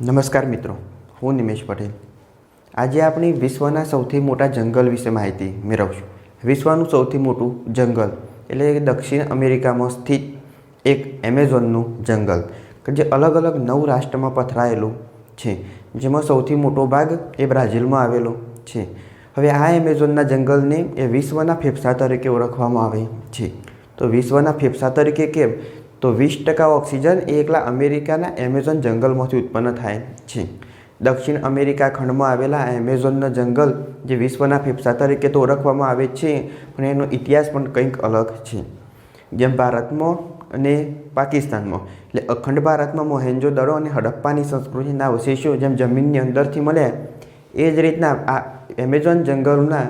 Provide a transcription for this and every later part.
નમસ્કાર મિત્રો, હું નિમેશ પટેલ. આજે આપણી વિશ્વના સૌથી મોટા જંગલ વિશે માહિતી મેળવશું. વિશ્વનું સૌથી મોટું જંગલ એટલે દક્ષિણ અમેરિકામાં સ્થિત એક એમેઝોનનું જંગલ, કે જે અલગ અલગ નવ રાષ્ટ્રમાં પથરાયેલું છે. જેમાં સૌથી મોટો ભાગ એ બ્રાઝિલમાં આવેલો છે. હવે આ એમેઝોનના જંગલને એ વિશ્વના ફેફસા તરીકે ઓળખવામાં આવે છે. તો વિશ્વના ફેફસા તરીકે કેમ? તો વીસ ટકા ઓક્સિજન એ એકલા અમેરિકાના એમેઝોન જંગલમાંથી ઉત્પન્ન થાય છે. દક્ષિણ અમેરિકા ખંડમાં આવેલા એમેઝોનના જંગલ, જે વિશ્વના ફેફસા તરીકે તો ઓળખવામાં આવે છે, પણ એનો ઇતિહાસ પણ કંઈક અલગ છે. જેમ ભારતમાં અને પાકિસ્તાનમાં, એટલે અખંડ ભારતમાં મોહેન્જો દડો અને હડપ્પાની સંસ્કૃતિના અવશેષો જેમ જમીનની અંદરથી મળ્યા, એ જ રીતના આ એમેઝોન જંગલના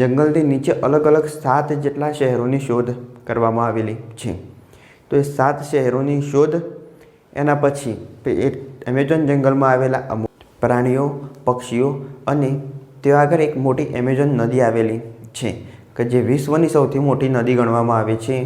જંગલથી નીચે અલગ અલગ સાત જેટલા શહેરોની શોધ કરવામાં આવેલી છે. તો એ સાત શહેરોની શોધ, એના પછી એમેઝોન જંગલમાં આવેલા અમુક પ્રાણીઓ, પક્ષીઓ અને ત્યાં આગળ એક મોટી એમેઝોન નદી આવેલી છે, કે જે વિશ્વની સૌથી મોટી નદી ગણવામાં આવે છે,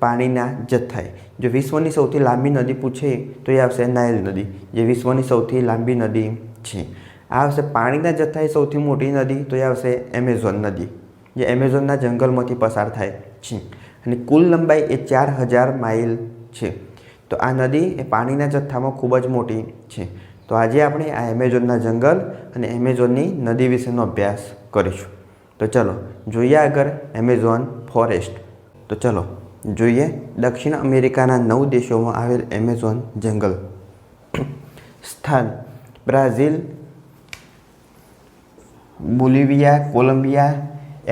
પાણીના જથ્થાએ. જો વિશ્વની સૌથી લાંબી નદી પૂછે, તો એ આવશે નાઇલ નદી, જે વિશ્વની સૌથી લાંબી નદી છે. આ આવશે પાણીના જથ્થાએ સૌથી મોટી નદી, તો એ આવશે એમેઝોન નદી, જે એમેઝોનના જંગલમાંથી પસાર થાય છે. અને કુલ લંબાઈ એ ચાર હજાર માઇલ છે. તો આ નદી એ પાણીના જથ્થામાં ખૂબ જ મોટી છે. તો આજે આપણે આ એમેઝોનના જંગલ અને એમેઝોનની નદી વિશેનો અભ્યાસ કરીશું. તો ચલો, જોઈએ આગળ એમેઝોન ફોરેસ્ટ. તો ચલો, જોઈએ દક્ષિણ અમેરિકાના નવ દેશોમાં આવેલ એમેઝોન જંગલ. સ્થાન, Brazil, Bolivia, Colombia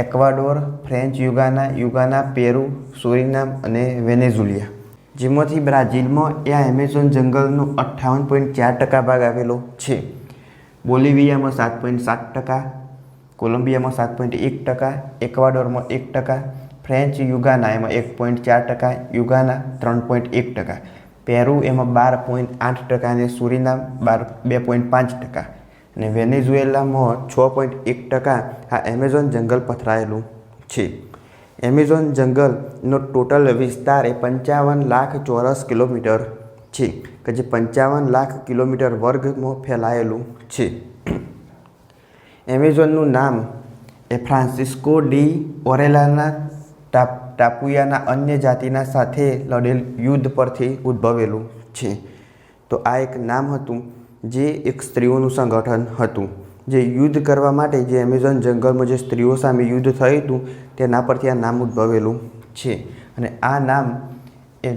Ecuador, French Guiana Guiana, Peru, Suriname અને વેનેઝુલિયા જેમાંથી બ્રાઝિલમાં એ એમેઝોન જંગલનો અઠ્ઠાવન પોઈન્ટ ચાર ટકા ભાગ આવેલો છે. બોલિવિયામાં સાત પોઈન્ટ સાત ટકા, કોલંબિયામાં સાત પોઈન્ટ એક ટકા, એક્વાડોરમાં એક ટકા, ફ્રેન્ચ યુગાના એમાં એક પોઈન્ટ ચાર ટકા, યુગાના ત્રણ પોઈન્ટ એક ટકા, પેરુ એમાં બાર પોઈન્ટ આઠ ટકા અને સુરીનામ બાર બે પોઈન્ટ પાંચ ટકા. અને વેનેઝુએલામાં છ પોઈન્ટ એક ટકા આ એમેઝોન જંગલ પથરાયેલું છે. એમેઝોન જંગલનો ટોટલ વિસ્તાર એ પંચાવન લાખ ચોરસ કિલોમીટર છે, કે જે પંચાવન લાખ કિલોમીટર વર્ગમાં ફેલાયેલું છે. એમેઝોનનું નામ એ ફ્રાન્સિસ્કો ડી ઓરેલાના ટાપ, ટાપુયાના અન્ય જાતિના સાથે લડેલ યુદ્ધ પરથી ઉદ્ભવેલું છે. તો આ એક નામ હતું જે એક સ્ત્રીઓનું સંગઠન હતું, જે યુદ્ધ કરવા માટે જે એમેઝોન જંગલમાં જે સ્ત્રીઓ સામે યુદ્ધ થયું હતું, તેના પરથી આ નામ ઉદ્ભવેલું છે. અને આ નામ એ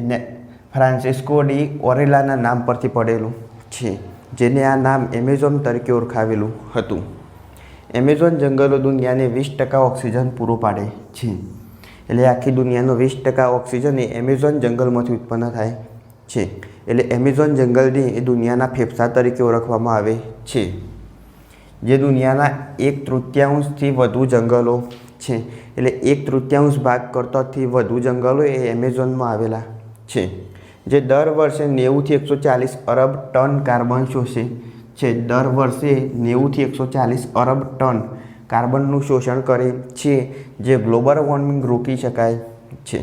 ફ્રાન્સિસ્કો ડી ઓરેલાના નામ પરથી પડેલું છે, જેને આ નામ એમેઝોન તરીકે ઓળખાવેલું હતું. એમેઝોન જંગલો દુનિયાને વીસ ટકા ઓક્સિજન પૂરું પાડે છે. એટલે આખી દુનિયાનો વીસ ટકા ઓક્સિજન એ એમેઝોન જંગલમાંથી ઉત્પન્ન થાય છે, એટલે એમેઝોન જંગલની એ દુનિયાના ફેફસા તરીકે ઓળખવામાં આવે છે, જે દુનિયાના એક તૃતીયાંશથી વધુ જંગલો છે, એટલે એક તૃતીયાંશ ભાગ કરતાથી વધુ જંગલો એ એમેઝોનમાં આવેલા છે, જે દર વર્ષે નેવુંથી એકસો ચાલીસ અરબ ટન કાર્બન શોષે છે, દર વર્ષે નેવુંથી એકસો ચાલીસ અરબ ટન કાર્બનનું શોષણ કરે છે, જે ગ્લોબલ વોર્મિંગ રોકી શકાય છે.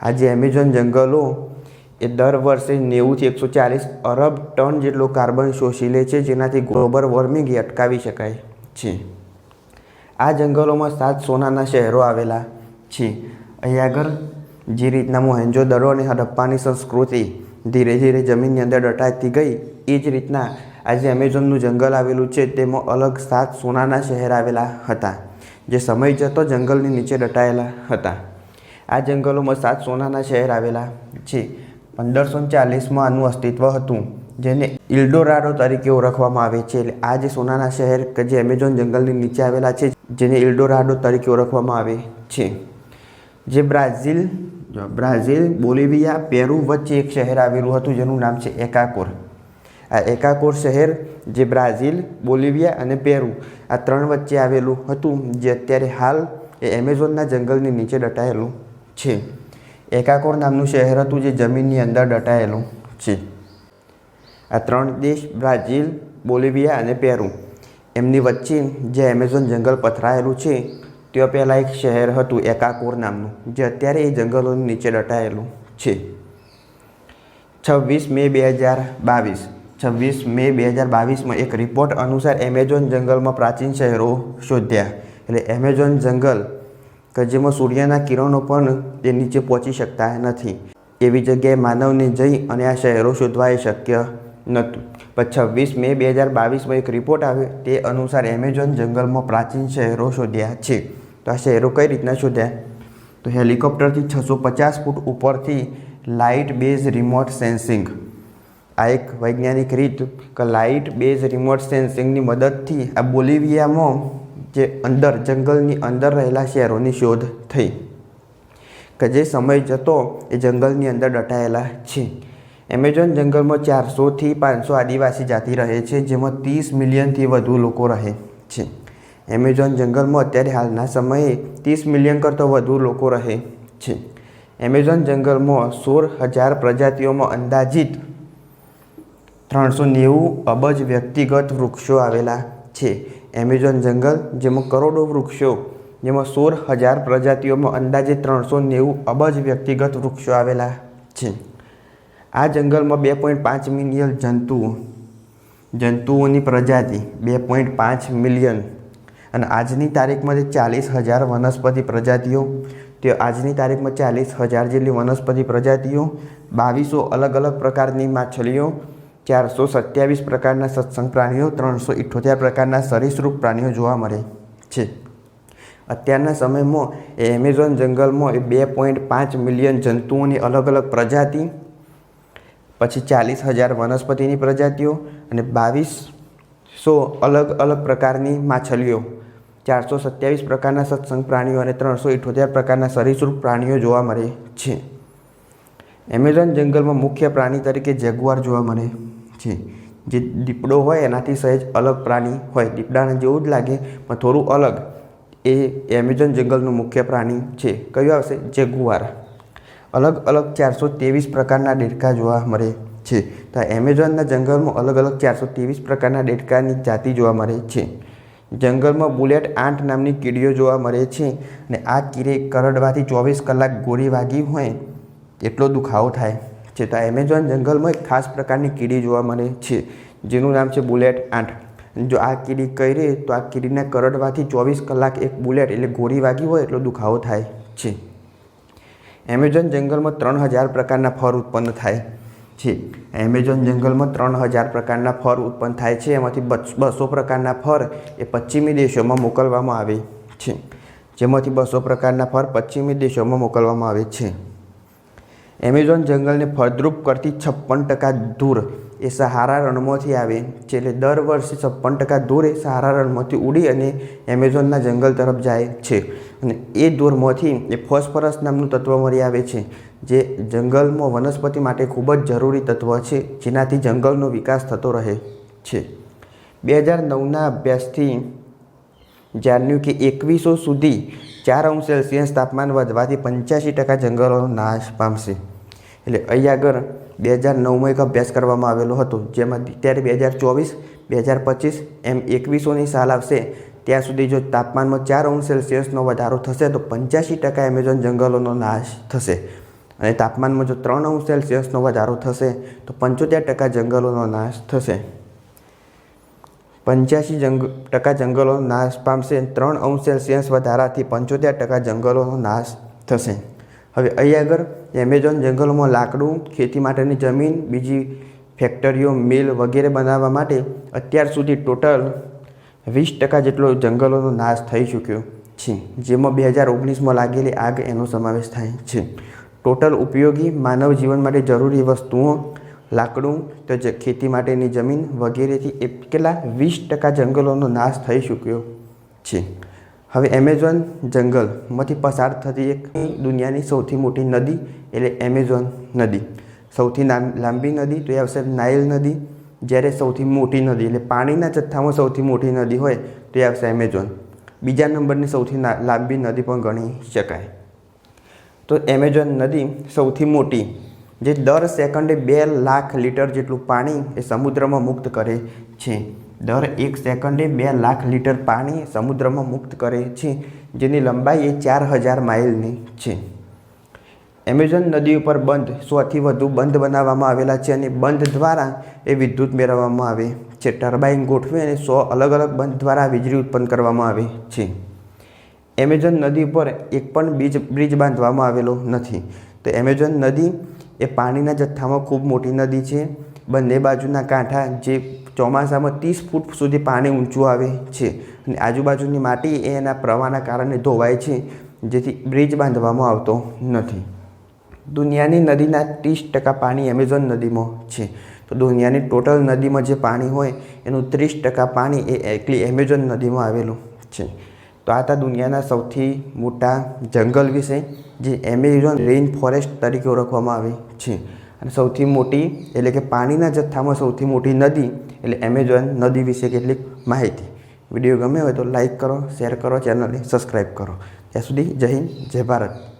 આ જે એમેઝોન જંગલો એ દર વર્ષે નેવુંથી એકસો ચાલીસ અરબ ટન જેટલો કાર્બન શોષી લે છે, જેનાથી ગ્લોબલ વોર્મિંગ અટકાવી શકાય છે. આ જંગલોમાં સાત સોનાના શહેરો આવેલા છે. અહીં આગળ જે રીતના મોહેન્જો દડો અને હડપ્પાની સંસ્કૃતિ ધીરે ધીરે જમીનની અંદર દટાતી ગઈ, એ જ રીતના આજે એમેઝોનનું જંગલ આવેલું છે, તેમાં અલગ સાત સોનાના શહેર આવેલા હતા, જે સમય જતો જંગલની નીચે દટાયેલા હતા. આ જંગલોમાં સાત સોનાના શહેર આવેલા છે. પંદરસો ચાલીસમાં આનું અસ્તિત્વ હતું, જેને ઇલ્ડોરાડો તરીકે ઓળખવામાં આવે છે. એટલે આ જે સોનાના શહેર કે જે એમેઝોન જંગલની નીચે આવેલા છે, જેને ઇલ્ડોરાડો તરીકે ઓળખવામાં આવે છે. જે બ્રાઝિલ બ્રાઝિલ, બોલિવિયા, પેરુ વચ્ચે એક શહેર આવેલું હતું, જેનું નામ છે એકાકોર. આ એકાકોર શહેર, જે બ્રાઝિલ, બોલિવિયા અને પેરુ આ ત્રણ વચ્ચે આવેલું હતું, જે અત્યારે હાલ એ એમેઝોનના જંગલની નીચે દટાયેલું છે. એકાકોર નામનું શહેર હતું જે જમીનની અંદર દટાયેલું છે. આ ત્રણ દેશ, બ્રાઝિલ, બોલિવિયા અને પેરુ. એમની વચ્ચે જે એમેઝોન જંગલ પથરાયેલું છે, ત્યાં પહેલાં એક શહેર હતું એકાકોર નામનું, જે અત્યારે એ જંગલોની નીચે દટાયેલું છે. છવ્વીસ મે બે હજાર બાવીસ. છવ્વીસ મે બે હજાર બાવીસમાં એક રિપોર્ટ અનુસાર એમેઝોન જંગલમાં પ્રાચીન શહેરો શોધ્યા. એટલે એમેઝોન જંગલ કે જેમાં સૂર્યના કિરણો પણ તે નીચે પહોંચી શકતા નથી. એવી જગ્યાએ માનવને જઈ અને આ શહેરો શોધવા એ શક્ય નહોતું. પણ છવ્વીસ મે બે હજાર બાવીસમાં એક રિપોર્ટ આવ્યો. તે અનુસાર એમેઝોન જંગલમાં પ્રાચીન શહેરો શોધ્યા છે. તો આ શહેરો કઈ રીતના શોધ્યા? તો હેલિકોપ્ટરથી છસો પચાસ ફૂટ ઉપરથી લાઇટ બેઝ રિમોટ સેન્સિંગ. આ એક વૈજ્ઞાનિક રીત કે લાઇટ બેઝ રિમોટ સેન્સિંગની મદદથી આ બોલિવિયામાં જે અંદર, જંગલની અંદર રહેલા શહેરોની શોધ થઈ કે જે સમય જતો એ જંગલની અંદર દટાયેલા છે. એમેઝોન જંગલમાં ચારસોથી પાંચસો આદિવાસી જાતિ રહે છે, જેમાં ત્રીસ મિલિયનથી વધુ લોકો રહે છે. એમેઝોન જંગલમાં અત્યારે હાલના સમયે ત્રીસ મિલિયન કરતાં વધુ લોકો રહે છે. એમેઝોન જંગલમાં સોળ હજાર પ્રજાતિઓમાં અંદાજિત ત્રણસો નેવું અબજ વ્યક્તિગત વૃક્ષો આવેલા છે. એમેઝોન જંગલ, જેમાં કરોડો વૃક્ષો, જેમાં સોળ હજાર પ્રજાતિઓમાં અંદાજે ત્રણસો નેવું અબજ વ્યક્તિગત વૃક્ષો આવેલા છે. આ જંગલમાં બે પોઈન્ટ પાંચ મિલિયન જંતુઓ, જંતુઓની પ્રજાતિ બે પોઈન્ટ પાંચ મિલિયન અને આજની તારીખમાં જે ચાલીસ હજાર વનસ્પતિ પ્રજાતિઓ, તે આજની તારીખમાં ચાલીસ હજાર જેટલી વનસ્પતિ પ્રજાતિઓ, બાવીસો અલગ અલગ પ્રકારની માછલીઓ ચારસો સત્યાવીસ પ્રકારના સત્સંગ પ્રાણીઓ, ત્રણસો ઇઠ્ઠોતેર પ્રકારના સરીસૃપ પ્રાણીઓ જોવા મળે છે. અત્યારના સમયમાં એમેઝોન જંગલમાં એ બે પોઈન્ટ પાંચ મિલિયન જંતુઓની અલગ અલગ પ્રજાતિ, પછી ચાલીસ હજાર વનસ્પતિની પ્રજાતિઓ અને બાવીસો અલગ અલગ પ્રકારની માછલીઓ. ચારસો સત્યાવીસ પ્રકારના સત્સંગ પ્રાણીઓ અને ત્રણસો ઇઠ્ઠોતેર પ્રકારના સરીસૃપ પ્રાણીઓ જોવા મળે છે. એમેઝોન જંગલમાં મુખ્ય પ્રાણી તરીકે જેગુઆર જોવા મળે છે. જે દીપડો હોય એનાથી સહેજ અલગ પ્રાણી હોય. દીપડાને જેવું જ લાગે, પણ થોડું અલગ. એ એમેઝોન જંગલનું મુખ્ય પ્રાણી છે. કયું આવશે? જેગુઆર અલગ અલગ ચારસો ત્રેવીસ પ્રકારના દેડકા જોવા મળે છે. તો એમેઝોનના જંગલમાં અલગ અલગ ચારસો ત્રેવીસ પ્રકારના દેડકાની જાતિ જોવા મળે છે. જંગલમાં બુલેટ આઠ નામની કીડીઓ જોવા મળે છે. અને આ કીડી કરડવાથી ચોવીસ કલાક ગોળી વાગી હોય એટલો દુખાવો થાય છે. તો એમેઝોન જંગલમાં એક ખાસ પ્રકારની કીડી જોવા મળે છે, જેનું નામ છે બુલેટ આંટ જો આ કીડી કરે તો આ કીડીને કરડવાથી ચોવીસ કલાક એક બુલેટ એટલે ગોળી વાગી હોય એટલો દુખાવો થાય છે. એમેઝોન જંગલમાં ત્રણ હજાર પ્રકારના ફર ઉત્પન્ન થાય છે. એમેઝોન જંગલમાં ત્રણ હજાર પ્રકારના ફર ઉત્પન્ન થાય છે. એમાંથી બસો પ્રકારના ફર એ પશ્ચિમી દેશોમાં મોકલવામાં આવે છે. જેમાંથી બસો પ્રકારના ફર પશ્ચિમી દેશોમાં મોકલવામાં આવે છે. એમેઝોન જંગલને ફળદ્રુપ કરતી છપ્પન ટકા ધૂર એ સહારા રણમાંથી આવે. છે દર વર્ષે છપ્પન ટકા દૂર એ સહારા રણમાંથી ઉડી અને એમેઝોનના જંગલ તરફ જાય છે. અને એ ધૂળમાંથી એ ફોસ્ફરસ નામનું તત્વ મળી આવે છે, જે જંગલમાં વનસ્પતિ માટે ખૂબ જ જરૂરી તત્વ છે, જેનાથી જંગલનો વિકાસ થતો રહે છે. બે હજાર નવના અભ્યાસથી જાણ્યું કે એકવીસો સુધી ચાર અંશ સેલ્સિયસ તાપમાન વધવાથી પંચ્યાસી ટકા જંગલોનો નાશ પામશે. એટલે અહીં આગળ બે હજાર નવમાં એક અભ્યાસ કરવામાં આવેલો હતો, જેમાં ત્યારે બે હજાર ચોવીસ, બે હજાર પચીસ એમ એકવીસોની સાલ આવશે. ત્યાં સુધી જો તાપમાનમાં ચાર અંશ સેલ્સિયસનો વધારો થશે, તો પંચ્યાસી ટકા એમેઝોન જંગલોનો નાશ થશે. અને તાપમાનમાં જો ત્રણ અંશ સેલ્સિયસનો વધારો થશે, તો પંચોતેર ટકા જંગલોનો નાશ થશે. પંચ્યાસી જંગ, ટકા જંગલો નાશ પામશે, ત્રણ અંશ સેલ્સિયસ વધારાથી પંચોતેર ટકા જંગલોનો નાશ થશે. હવે અહીં આગળ એમેઝોન જંગલોમાં લાકડું, ખેતી માટેની જમીન, બીજી ફેક્ટરીઓ, મિલ વગેરે બનાવવા માટે અત્યાર સુધી ટોટલ વીસ ટકા જેટલો જંગલોનો નાશ થઈ ચૂક્યો છે, જેમાં બે હજાર ઓગણીસમાં લાગેલી આગ એનો સમાવેશ થાય છે. ટોટલ ઉપયોગી માનવ જીવન માટે જરૂરી વસ્તુઓ, લાકડું તો ખેતી માટેની જમીન વગેરેથી કેટલા વીસ ટકા જંગલોનો નાશ થઈ ચૂક્યો છે. હવે એમેઝોન જંગલમાંથી પસાર થતી એક દુનિયાની સૌથી મોટી નદી એટલે એમેઝોન નદી. સૌથી લાંબી નદી તો એ આવશે નાઇલ નદી. જ્યારે સૌથી મોટી નદી એટલે પાણીના જથ્થામાં સૌથી મોટી નદી હોય તો એ આવશે એમેઝોન. બીજા નંબરની સૌથી લાંબી નદી પણ ગણી શકાય. તો એમેઝોન નદી સૌથી મોટી જે દર સેકન્ડે બે લાખ લીટર જેટલું પાણી એ સમુદ્રમાં મુક્ત કરે છે. દર એક સેકન્ડે બે લાખ લીટર પાણી સમુદ્રમાં મુક્ત કરે છે, જેની લંબાઈ એ ચાર હજાર માઇલની છે. એમેઝોન નદી ઉપર બંધ સોથી વધુ બંધ બનાવવામાં આવેલા છે અને બંધ દ્વારા એ વિદ્યુત મેળવવામાં આવે છે. ટર્બાઇન ગોઠવી અને સો અલગ અલગ બંધ દ્વારા વીજળી ઉત્પન્ન કરવામાં આવે છે. એમેઝોન નદી ઉપર એક પણ બીજ, બ્રિજ બાંધવામાં આવેલો નથી. તો એમેઝોન નદી એ પાણીના જથ્થામાં ખૂબ મોટી નદી છે. બંને બાજુના કાંઠા જે ચોમાસામાં ત્રીસ ફૂટ સુધી પાણી ઊંચું આવે છે અને આજુબાજુની માટી એ એના પ્રવાહના કારણે ધોવાય છે, જેથી બ્રિજ બાંધવામાં આવતો નથી. દુનિયાની નદીના ત્રીસ ટકા પાણી એમેઝોન નદીમાં છે. તો દુનિયાની ટોટલ નદીમાં જે પાણી હોય, એનું ત્રીસ ટકા પાણી એ એકલી એમેઝોન નદીમાં આવેલું છે. તો આ હતા દુનિયાના સૌથી મોટા જંગલ વિશે. જે એમેઝોન રેઇન ફોરેસ્ટ તરીકે ઓળખવામાં આવે છે. અને સૌથી મોટી, એટલે કે પાણીના જથ્થામાં સૌથી મોટી નદી, એટલે એમેઝોન નદી વિશે કેટલીક માહિતી. વીડિયો ગમે હોય તો લાઈક કરો, શેર કરો, ચેનલને સબસ્ક્રાઈબ કરો. ત્યાં સુધી જય હિન્દ, જય ભારત.